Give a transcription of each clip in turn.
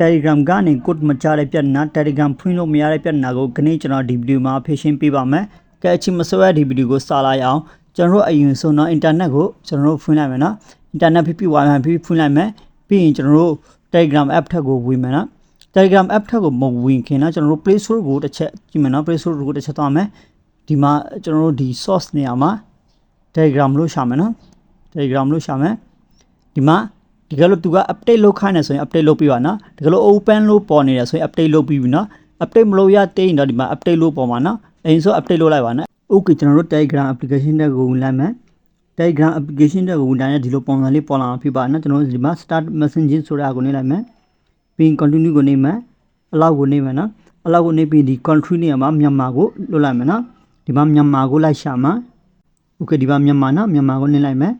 Telegram ကနေ code မချတဲ့ပြဿနာ Telegram ဖွင့်လို့မရတဲ့ပြဿနာကိုခနေ့ကျွန်တော်ဒီဗီဒီယိုမှာဖြေရှင်းပေးပါမယ်။ကဲအချင်းမစိုးရဒီဗီဒီယိုကိုစလိုက်အောင်ကျွန်တော်တို့အရင်ဆုံးတော့ internet ကိုကျွန်တော်တို့ဖွင့်လိုက်မယ်နော်။ internet ဖြစ်ဖြစ် wifi ဖြစ်ဖြစ်ဖွင့်လိုက်မယ်။ပြီးရင်ကျွန်တော်တို့ Telegram app ထက်ကိုဝင်မယ်နော်။ Telegram app ထက်ကိုမဝင်ခင်နော်ကျွန်တော်တို့ Play Store ကိုတစ်ချက်ကြည့်မယ်နော် Play Store ကိုတစ်ချက်သွားမယ်။ဒီမှာကျွန်တော်တို့ဒီ source နေရာမှာ Telegram လို့ရှာမယ်နော်။ Telegram လို့ရှာမယ်။ဒီမှာ ဒီကလို့သူက update လုပ်ခိုင်းနေဆိုရင် update လုပ်ပြီးပါနော်ဒီကလို့ open လို့ပေါ်နေတယ်ဆိုရင် update လုပ်ပြီးပြီနော် update မလုပ်ရသေးရင်တော့ဒီမှာ update လို့ပေါ်မှာနော်အရင်ဆို update လုပ်လိုက်ပါနော် okay ကျွန်တော်တို့ Telegram application တက်ကိုဝင်လိုက်မယ် Telegram application တက်ကိုဝင်တိုင်းဒီလိုပုံစံလေးပေါ်လာမှာဖြစ်ပါနော်ကျွန်တော်တို့ဒီမှာ start messaging ဆိုတာကိုနေလိုက်မယ်ပြီးရင် continue ကိုနေမယ်အလောက်ကိုနေမယ်နော်အလောက်ကိုနေပြီးဒီ country နေရာမှာမြန်မာကိုလွတ်လိုက်မယ်နော်ဒီမှာမြန်မာကိုလိုက်ရှာမှာ okay ဒီမှာမြန်မာနော်မြန်မာကိုနေလိုက်မယ်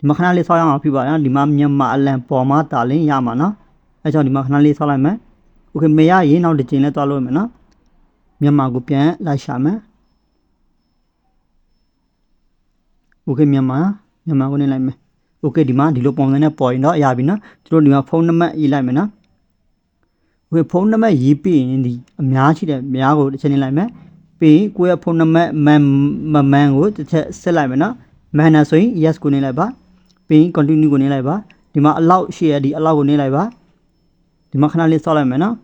ဒီမှာခဏလေးဆောက်ရအောင်ဖြစ်ပါနော်ဒီမှာမြန်မာအလံပေါ်မှာတာလင်းရမှာနော်အဲကြောင့်ဒီမှာခဏလေးဆောက်လိုက်မယ်โอเคမရရင်နောက်တစ်ချိန်လဲသွားလို့ရမယ်နော်မြန်မာကိုပြန်လိုက်ရှာမယ်โอเคမြန်မာမြန်မာကိုနေလိုက်မယ်โอเคဒီမှာဒီလိုပုံစံနဲ့ပေါ်ရင်တော့ရပြီနော်ကျွန်တော်ဒီမှာဖုန်းနံပါတ်ရေးလိုက်မယ်နော်โอเคဖုန်းနံပါတ်ရေးပြီးရင်ဒီအများရှိတယ်အများကိုတစ်ချက်နေလိုက်မယ်ပြီးရင်ကိုယ့်ရဲ့ဖုန်းနံပါတ်မန်မမန်ကိုတစ်ချက်ဆက်လိုက်မယ်နော်မန်နာဆိုရင် yes ကိုနေလိုက်ပါ ပြီးရင် continue ကိုနေလိုက်ပါဒီမှာအလောက်ရှိရဒီအလောက်ကိုနေလိုက်ပါဒီမှာခဏလေးစောက်လိုက်မယ်နော်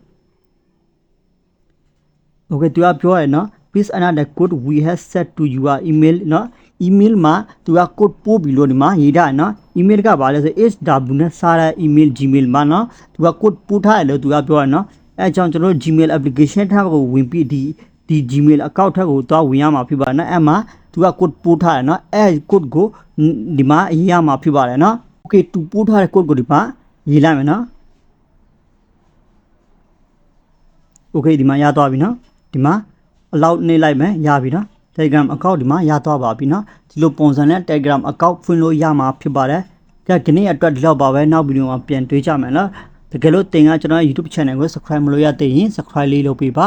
okay သူကပြောရယ်နော် please enter the code we have set to your email နော် email မှာသူက code ပို့ပြီးလို့ဒီမှာရေးထားရယ်နော် email ကဘာလဲဆို hw နဲ့စားတဲ့ email gmail မှာနော်သူက code ပို့ထားရလို့သူကပြောရယ်နော်အဲအကြောင်းကျွန်တော်တို့ gmail application ထပ်ကိုဝင်ပြီးဒီ ဒီ gmail account ထက်ကိုသွားဝင်ရမှာဖြစ်ပါနော်အဲ့မှာသူက code ပို့ထားရယ်နော်အဲ code ကိုဒီမှာရေးရမှာဖြစ်ပါတယ်နော် okay သူပို့ထားတဲ့ code ကိုဒီမှာရေးလိုက်မယ်နော် okay ဒီမှာရသွားပြီနော်ဒီမှာအလောက်နေလိုက်မယ်ရပြီနော် Telegram account ဒီမှာရသွားပါပြီနော်ဒီလိုပုံစံနဲ့ Telegram account ဖွင့်လို့ရမှာဖြစ်ပါတယ်ကဲဒီနေ့အတွက်ဒီလောက်ပါပဲနောက်ဗီဒီယိုမှာပြန်တွေ့ကြမယ်နော်တကယ်လို့တင်ကကျွန်တော် YouTube channel ကို subscribe မလုပ်ရသေးရင် subscribe လေးလုပ်ပေးပါ